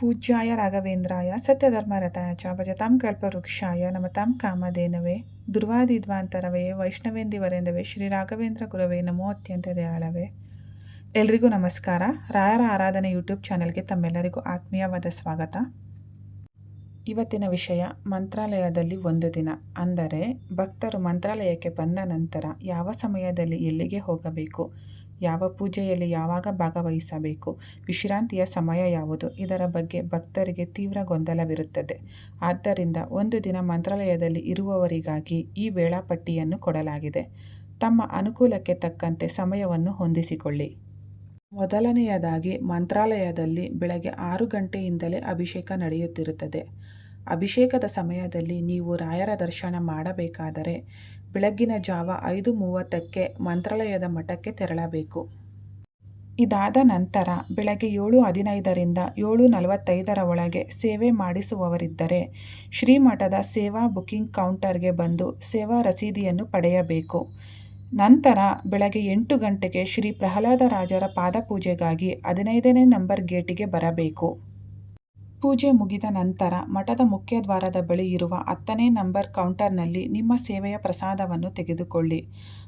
ಪೂಜ್ಯಾಯ ರಾಘವೇಂದ್ರಾಯ ಸತ್ಯಧರ್ಮರತಾಯ ಭಜತಾಂ ಕಲ್ಪವೃಕ್ಷಾಯ, ನಮತಾಂ ಕಾಮಧೇನವೇ ವೈಷ್ಣವೇಂದಿ ವೈಷ್ಣವೇಂದಿವರೆಂದವೇ, ಶ್ರೀ ರಾಘವೇಂದ್ರ ಗುರವೇ ನಮೋ ಅತ್ಯಂತ ದಯಾಳವೇ. ಎಲ್ರಿಗೂ ನಮಸ್ಕಾರ. ರಾಯರ ಆರಾಧನೆ ಯೂಟ್ಯೂಬ್ ಚಾನೆಲ್ಗೆ ತಮ್ಮೆಲ್ಲರಿಗೂ ಆತ್ಮೀಯವಾದ ಸ್ವಾಗತ. ಇವತ್ತಿನ ವಿಷಯ ಮಂತ್ರಾಲಯದಲ್ಲಿ ಒಂದು ದಿನ. ಅಂದರೆ ಭಕ್ತರು ಮಂತ್ರಾಲಯಕ್ಕೆ ಬಂದ ನಂತರ ಯಾವ ಸಮಯದಲ್ಲಿ ಎಲ್ಲಿಗೆ ಹೋಗಬೇಕು? ಯಾವ ಪೂಜೆಯಲ್ಲಿ ಯಾವಾಗ ಭಾಗವಹಿಸಬೇಕು? ವಿಶ್ರಾಂತಿಯ ಸಮಯ ಯಾವುದು? ಇದರ ಬಗ್ಗೆ ಭಕ್ತರಿಗೆ ತೀವ್ರ ಗೊಂದಲವಿರುತ್ತದೆ. ಆದ್ದರಿಂದ ಒಂದು ದಿನ ಮಂತ್ರಾಲಯದಲ್ಲಿ ಇರುವವರಿಗಾಗಿ ಈ ವೇಳಾಪಟ್ಟಿಯನ್ನು ಕೊಡಲಾಗಿದೆ. ತಮ್ಮ ಅನುಕೂಲಕ್ಕೆ ತಕ್ಕಂತೆ ಸಮಯವನ್ನು ಹೊಂದಿಸಿಕೊಳ್ಳಿ. ಮೊದಲನೆಯದಾಗಿ ಮಂತ್ರಾಲಯದಲ್ಲಿ ಬೆಳಗ್ಗೆ ಆರು ಗಂಟೆಯಿಂದಲೇ ಅಭಿಷೇಕ ನಡೆಯುತ್ತಿರುತ್ತದೆ. ಅಭಿಷೇಕದ ಸಮಯದಲ್ಲಿ ನೀವು ರಾಯರ ದರ್ಶನ ಮಾಡಬೇಕಾದರೆ ಬೆಳಗ್ಗಿನ ಜಾವ ಐದು ಮೂವತ್ತಕ್ಕೆ ಮಂತ್ರಾಲಯದ ಮಠಕ್ಕೆ ತೆರಳಬೇಕು. ಇದಾದ ನಂತರ ಬೆಳಗ್ಗೆ ಏಳು ಹದಿನೈದರಿಂದ ಏಳು ನಲವತ್ತೈದರ ಒಳಗೆ ಸೇವೆ ಮಾಡಿಸುವವರಿದ್ದರೆ ಶ್ರೀಮಠದ ಸೇವಾ ಬುಕಿಂಗ್ ಕೌಂಟರ್ಗೆ ಬಂದು ಸೇವಾ ರಸೀದಿಯನ್ನು ಪಡೆಯಬೇಕು. ನಂತರ ಬೆಳಗ್ಗೆ ಎಂಟು ಗಂಟೆಗೆ ಶ್ರೀ ಪ್ರಹ್ಲಾದರಾಜರ ಪಾದಪೂಜೆಗಾಗಿ ಹದಿನೈದನೇ ನಂಬರ್ ಗೇಟಿಗೆ ಬರಬೇಕು. ಪೂಜೆ ಮುಗಿದ ನಂತರ ಮಠದ ಮುಖ್ಯದ್ವಾರದ ಬಳಿ ಇರುವ ಹತ್ತನೇ ನಂಬರ್ ಕೌಂಟರ್ನಲ್ಲಿ ನಿಮ್ಮ ಸೇವೆಯ ಪ್ರಸಾದವನ್ನು ತೆಗೆದುಕೊಳ್ಳಿ.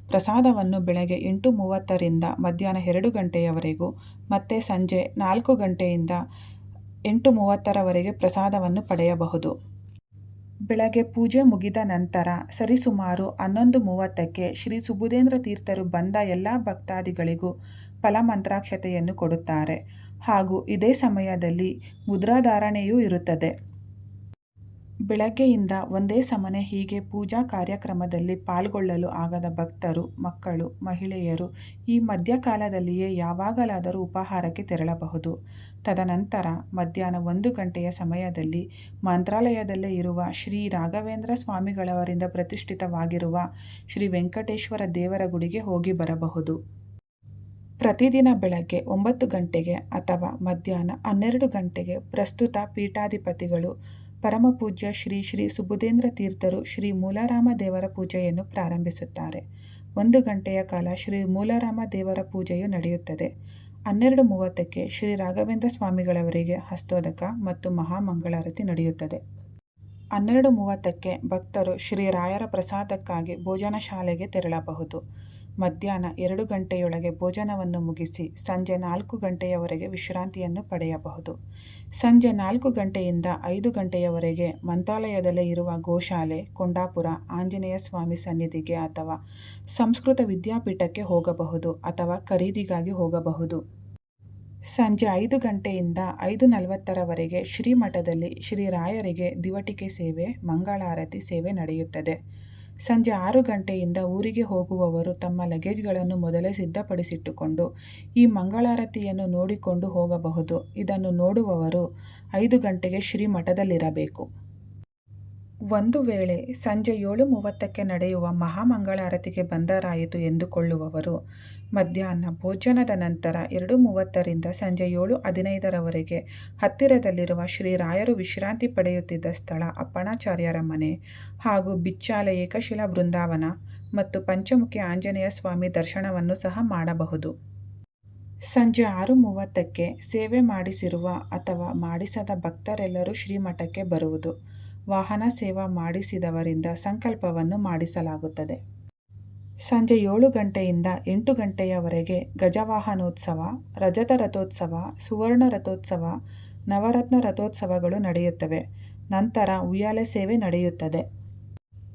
ಪ್ರಸಾದವನ್ನು ಬೆಳಗ್ಗೆ ಎಂಟು ಮೂವತ್ತರಿಂದ ಮಧ್ಯಾಹ್ನ ಎರಡು ಗಂಟೆಯವರೆಗೂ ಮತ್ತು ಸಂಜೆ ನಾಲ್ಕು ಗಂಟೆಯಿಂದ ಎಂಟು ಮೂವತ್ತರವರೆಗೆ ಪ್ರಸಾದವನ್ನು ಪಡೆಯಬಹುದು. ಬೆಳಗ್ಗೆ ಪೂಜೆ ಮುಗಿದ ನಂತರ ಸರಿಸುಮಾರು ಹನ್ನೊಂದು ಮೂವತ್ತಕ್ಕೆ ಶ್ರೀ ಸುಬುಧೇಂದ್ರ ತೀರ್ಥರು ಬಂದ ಎಲ್ಲ ಭಕ್ತಾದಿಗಳಿಗೂ ಫಲಮಂತ್ರಾಕ್ಷತೆಯನ್ನು ಕೊಡುತ್ತಾರೆ. ಹಾಗೂ ಇದೇ ಸಮಯದಲ್ಲಿ ಮುದ್ರಾಧಾರಣೆಯೂ ಇರುತ್ತದೆ. ಬೆಳಗ್ಗೆಯಿಂದ ಒಂದೇ ಸಮನೆ ಹೀಗೆ ಪೂಜಾ ಕಾರ್ಯಕ್ರಮದಲ್ಲಿ ಪಾಲ್ಗೊಳ್ಳಲು ಆಗದ ಭಕ್ತರು, ಮಕ್ಕಳು, ಮಹಿಳೆಯರು ಈ ಮಧ್ಯಕಾಲದಲ್ಲಿಯೇ ಯಾವಾಗಲಾದರೂ ಉಪಹಾರಕ್ಕೆ ತೆರಳಬಹುದು. ತದನಂತರ ಮಧ್ಯಾಹ್ನ ಒಂದು ಗಂಟೆಯ ಸಮಯದಲ್ಲಿ ಮಂತ್ರಾಲಯದಲ್ಲೇ ಇರುವ ಶ್ರೀ ರಾಘವೇಂದ್ರ ಸ್ವಾಮಿಗಳವರಿಂದ ಪ್ರತಿಷ್ಠಿತವಾಗಿರುವ ಶ್ರೀ ವೆಂಕಟೇಶ್ವರ ದೇವರ ಗುಡಿಗೆ ಹೋಗಿ ಬರಬಹುದು. ಪ್ರತಿದಿನ ಬೆಳಗ್ಗೆ ಒಂಬತ್ತು ಗಂಟೆಗೆ ಅಥವಾ ಮಧ್ಯಾಹ್ನ ಹನ್ನೆರಡು ಗಂಟೆಗೆ ಪ್ರಸ್ತುತ ಪೀಠಾಧಿಪತಿಗಳು ಪರಮಪೂಜ್ಯ ಶ್ರೀ ಶ್ರೀ ಸುಬುಧೇಂದ್ರ ತೀರ್ಥರು ಶ್ರೀ ಮೂಲಾರಾಮ ದೇವರ ಪೂಜೆಯನ್ನು ಪ್ರಾರಂಭಿಸುತ್ತಾರೆ. ಒಂದು ಗಂಟೆಯ ಕಾಲ ಶ್ರೀ ಮೂಲಾರಾಮ ದೇವರ ಪೂಜೆಯು ನಡೆಯುತ್ತದೆ. ಹನ್ನೆರಡು ಮೂವತ್ತಕ್ಕೆ ಶ್ರೀ ರಾಘವೇಂದ್ರ ಸ್ವಾಮಿಗಳವರಿಗೆ ಹಸ್ತೋದಕ ಮತ್ತು ಮಹಾಮಂಗಳಾರತಿ ನಡೆಯುತ್ತದೆ. ಹನ್ನೆರಡು ಮೂವತ್ತಕ್ಕೆ ಭಕ್ತರು ಶ್ರೀ ರಾಯರ ಪ್ರಸಾದಕ್ಕಾಗಿ ಭೋಜನ ಶಾಲೆಗೆ ತೆರಳಬಹುದು. ಮಧ್ಯಾಹ್ನ ಎರಡು ಗಂಟೆಯೊಳಗೆ ಭೋಜನವನ್ನು ಮುಗಿಸಿ ಸಂಜೆ ನಾಲ್ಕು ಗಂಟೆಯವರೆಗೆ ವಿಶ್ರಾಂತಿಯನ್ನು ಪಡೆಯಬಹುದು. ಸಂಜೆ ನಾಲ್ಕು ಗಂಟೆಯಿಂದ ಐದು ಗಂಟೆಯವರೆಗೆ ಮಂತ್ರಾಲಯದಲ್ಲೇ ಇರುವ ಗೋಶಾಲೆ, ಕೊಂಡಾಪುರ, ಆಂಜನೇಯ ಸ್ವಾಮಿ ಸನ್ನಿಧಿಗೆ ಅಥವಾ ಸಂಸ್ಕೃತ ವಿದ್ಯಾಪೀಠಕ್ಕೆ ಹೋಗಬಹುದು ಅಥವಾ ಖರೀದಿಗಾಗಿ ಹೋಗಬಹುದು. ಸಂಜೆ ಐದು ಗಂಟೆಯಿಂದ ಐದು ನಲವತ್ತರವರೆಗೆ ಶ್ರೀಮಠದಲ್ಲಿ ಶ್ರೀರಾಯರಿಗೆ ದಿವಟಿಕೆ ಸೇವೆ, ಮಂಗಳಾರತಿ ಸೇವೆ ನಡೆಯುತ್ತದೆ. ಸಂಜೆ ಆರು ಗಂಟೆಯಿಂದ ಊರಿಗೆ ಹೋಗುವವರು ತಮ್ಮ ಲಗೇಜ್ಗಳನ್ನು ಮೊದಲೇ ಸಿದ್ಧಪಡಿಸಿಟ್ಟುಕೊಂಡು ಈ ಮಂಗಳಾರತಿಯನ್ನು ನೋಡಿಕೊಂಡು ಹೋಗಬಹುದು. ಇದನ್ನು ನೋಡುವವರು ಐದು ಗಂಟೆಗೆ ಶ್ರೀಮಠದಲ್ಲಿರಬೇಕು. ಒಂದು ವೇಳೆ ಸಂಜೆ ಏಳು ಮೂವತ್ತಕ್ಕೆ ನಡೆಯುವ ಮಹಾಮಂಗಳಾರತಿಗೆ ಬಂದರಾಯಿತು ಎಂದುಕೊಳ್ಳುವವರು. ಮಧ್ಯಾಹ್ನ ಭೋಜನದ ನಂತರ ಎರಡು ಮೂವತ್ತರಿಂದ ಸಂಜೆ ಏಳು ಹದಿನೈದರವರೆಗೆ ಹತ್ತಿರದಲ್ಲಿರುವ ಶ್ರೀರಾಯರು ವಿಶ್ರಾಂತಿ ಪಡೆಯುತ್ತಿದ್ದ ಸ್ಥಳ ಅಪ್ಪಣಾಚಾರ್ಯರ ಮನೆ ಹಾಗೂ ಬಿಚ್ಚಾಲ ಏಕಶಿಲಾ ಬೃಂದಾವನ ಮತ್ತು ಪಂಚಮುಖಿ ಆಂಜನೇಯ ಸ್ವಾಮಿ ದರ್ಶನವನ್ನು ಸಹ ಮಾಡಬಹುದು. ಸಂಜೆ ಆರು ಮೂವತ್ತಕ್ಕೆ ಸೇವೆ ಮಾಡಿಸಿರುವ ಅಥವಾ ಮಾಡಿಸದ ಭಕ್ತರೆಲ್ಲರೂ ಶ್ರೀಮಠಕ್ಕೆ ಬರುವುದು. ವಾಹನ ಸೇವಾ ಮಾಡಿಸಿದವರಿಂದ ಸಂಕಲ್ಪವನ್ನು ಮಾಡಿಸಲಾಗುತ್ತದೆ. ಸಂಜೆ ಏಳು ಗಂಟೆಯಿಂದ ಎಂಟು ಗಂಟೆಯವರೆಗೆ ಗಜವಾಹನೋತ್ಸವ, ರಜತ ರಥೋತ್ಸವ, ಸುವರ್ಣ ರಥೋತ್ಸವ, ನವರತ್ನ ರಥೋತ್ಸವಗಳು ನಡೆಯುತ್ತವೆ. ನಂತರ ಉಯ್ಯಾಲೆ ಸೇವೆ ನಡೆಯುತ್ತದೆ.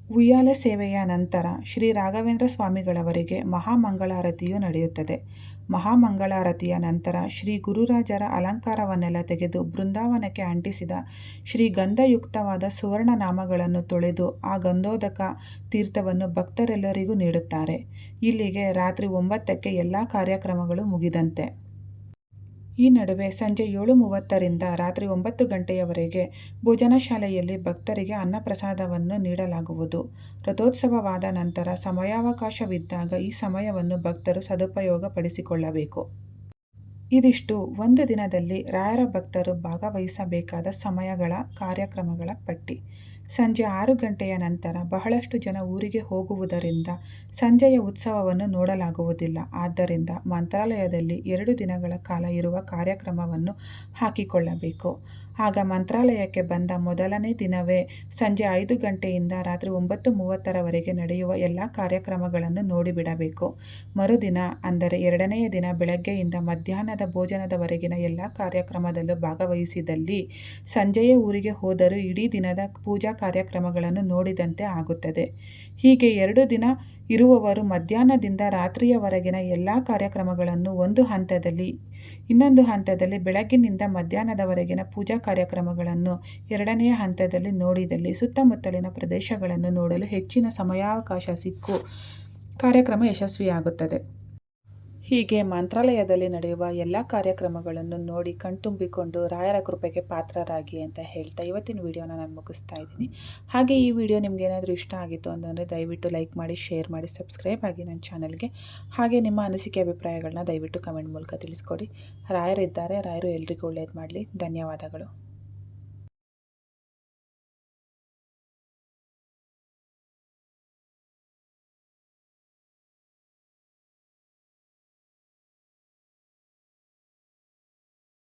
ಉಯ್ಯಾಲೆ ಸೇವೆಯ ನಂತರ ಶ್ರೀ ರಾಘವೇಂದ್ರ ಸ್ವಾಮಿಗಳವರಿಗೆ ಮಹಾಮಂಗಳಾರತಿಯು ನಡೆಯುತ್ತದೆ. ಮಹಾಮಂಗಳಾರತಿಯ ನಂತರ ಶ್ರೀ ಗುರುರಾಜರ ಅಲಂಕಾರವನ್ನೆಲ್ಲ ತೆಗೆದು ಬೃಂದಾವನಕ್ಕೆ ಅಂಟಿಸಿದ ಶ್ರೀ ಗಂಧಯುಕ್ತವಾದ ಸುವರ್ಣ ನಾಮಗಳನ್ನು ತೊಳೆದು ಆ ಗಂಧೋದಕ ತೀರ್ಥವನ್ನು ಭಕ್ತರೆಲ್ಲರಿಗೂ ನೀಡುತ್ತಾರೆ. ಇಲ್ಲಿಗೆ ರಾತ್ರಿ ಒಂಬತ್ತಕ್ಕೆ ಎಲ್ಲ ಕಾರ್ಯಕ್ರಮಗಳು ಮುಗಿದಂತೆ. ಈ ನಡುವೆ ಸಂಜೆ ಏಳು ಮೂವತ್ತರಿಂದ ರಾತ್ರಿ ಒಂಬತ್ತು ಗಂಟೆಯವರೆಗೆ ಭೋಜನ ಶಾಲೆಯಲ್ಲಿ ಭಕ್ತರಿಗೆ ಅನ್ನಪ್ರಸಾದವನ್ನು ನೀಡಲಾಗುವುದು. ರಥೋತ್ಸವವಾದ ನಂತರ ಸಮಯಾವಕಾಶವಿದ್ದಾಗ ಈ ಸಮಯವನ್ನು ಭಕ್ತರು ಸದುಪಯೋಗ ಪಡಿಸಿಕೊಳ್ಳಬೇಕು ಇದಿಷ್ಟು. ಒಂದು ದಿನದಲ್ಲಿ ರಾಯರ ಭಕ್ತರು ಭಾಗವಹಿಸಬೇಕಾದ ಸಮಯಗಳ ಕಾರ್ಯಕ್ರಮಗಳ ಪಟ್ಟಿ. ಸಂಜೆ ಆರು ಗಂಟೆಯ ನಂತರ ಬಹಳಷ್ಟು ಜನ ಊರಿಗೆ ಹೋಗುವುದರಿಂದ ಸಂಜೆಯ ಉತ್ಸವವನ್ನು ನೋಡಲಾಗುವುದಿಲ್ಲ. ಆದ್ದರಿಂದ ಮಂತ್ರಾಲಯದಲ್ಲಿ ಎರಡು ದಿನಗಳ ಕಾಲ ಇರುವ ಕಾರ್ಯಕ್ರಮವನ್ನು ಹಾಕಿಕೊಳ್ಳಬೇಕು. ಆಗ ಮಂತ್ರಾಲಯಕ್ಕೆ ಬಂದ ಮೊದಲನೇ ದಿನವೇ ಸಂಜೆ ಐದು ಗಂಟೆಯಿಂದ ರಾತ್ರಿ ಒಂಬತ್ತು ಮೂವತ್ತರವರೆಗೆ ನಡೆಯುವ ಎಲ್ಲ ಕಾರ್ಯಕ್ರಮಗಳನ್ನು ನೋಡಿಬಿಡಬೇಕು. ಮರುದಿನ, ಅಂದರೆ ಎರಡನೆಯ ದಿನ ಬೆಳಗ್ಗೆಯಿಂದ ಮಧ್ಯಾಹ್ನದ ಭೋಜನದವರೆಗಿನ ಎಲ್ಲ ಕಾರ್ಯಕ್ರಮದಲ್ಲೂ ಭಾಗವಹಿಸಿದಲ್ಲಿ ಸಂಜೆಯ ಊರಿಗೆ ಹೋದರೂ ಇಡೀ ದಿನದ ಪೂಜಾ ಕಾರ್ಯಕ್ರಮಗಳನ್ನು ನೋಡಿದಂತೆ ಆಗುತ್ತದೆ. ಹೀಗೆ ಎರಡು ದಿನ ಇರುವವರು ಮಧ್ಯಾಹ್ನದಿಂದ ರಾತ್ರಿಯವರೆಗಿನ ಎಲ್ಲ ಕಾರ್ಯಕ್ರಮಗಳನ್ನು ಒಂದು ಹಂತದಲ್ಲಿ, ಇನ್ನೊಂದು ಹಂತದಲ್ಲಿ ಬೆಳಗ್ಗಿನಿಂದ ಮಧ್ಯಾಹ್ನದವರೆಗಿನ ಪೂಜಾ ಕಾರ್ಯಕ್ರಮಗಳನ್ನು ಎರಡನೆಯ ಹಂತದಲ್ಲಿ ನೋಡಿದಲ್ಲಿ ಸುತ್ತಮುತ್ತಲಿನ ಪ್ರದೇಶಗಳನ್ನು ನೋಡಲು ಹೆಚ್ಚಿನ ಸಮಯಾವಕಾಶ ಸಿಕ್ಕು. ಕಾರ್ಯಕ್ರಮ ಯಶಸ್ವಿಯಾಗುತ್ತದೆ. ಹೀಗೆ ಮಂತ್ರಾಲಯದಲ್ಲಿ ನಡೆಯುವ ಎಲ್ಲ ಕಾರ್ಯಕ್ರಮಗಳನ್ನು ನೋಡಿ ಕಣ್ತುಂಬಿಕೊಂಡು ರಾಯರ ಕೃಪೆಗೆ ಪಾತ್ರರಾಗಿ ಅಂತ ಹೇಳ್ತಾ ಇವತ್ತಿನ ವಿಡಿಯೋನ ನಾನು ಮುಗಿಸ್ತಾ ಇದ್ದೀನಿ. ಹಾಗೆ ಈ ವಿಡಿಯೋ ನಿಮ್ಗೆ ಏನಾದರೂ ಇಷ್ಟ ಆಗಿತ್ತು ಅಂತಂದರೆ ದಯವಿಟ್ಟು ಲೈಕ್ ಮಾಡಿ, ಶೇರ್ ಮಾಡಿ, ಸಬ್ಸ್ಕ್ರೈಬ್ ಆಗಿ ನನ್ನ ಚಾನಲ್ಗೆ. ಹಾಗೆ ನಿಮ್ಮ ಅನಿಸಿಕೆ ಅಭಿಪ್ರಾಯಗಳನ್ನ ದಯವಿಟ್ಟು ಕಮೆಂಟ್ ಮೂಲಕ ತಿಳಿಸ್ಕೊಡಿ. ರಾಯರಿದ್ದಾರೆ, ರಾಯರು ಎಲ್ರಿಗೂ ಒಳ್ಳೇದು ಮಾಡಲಿ. ಧನ್ಯವಾದಗಳು.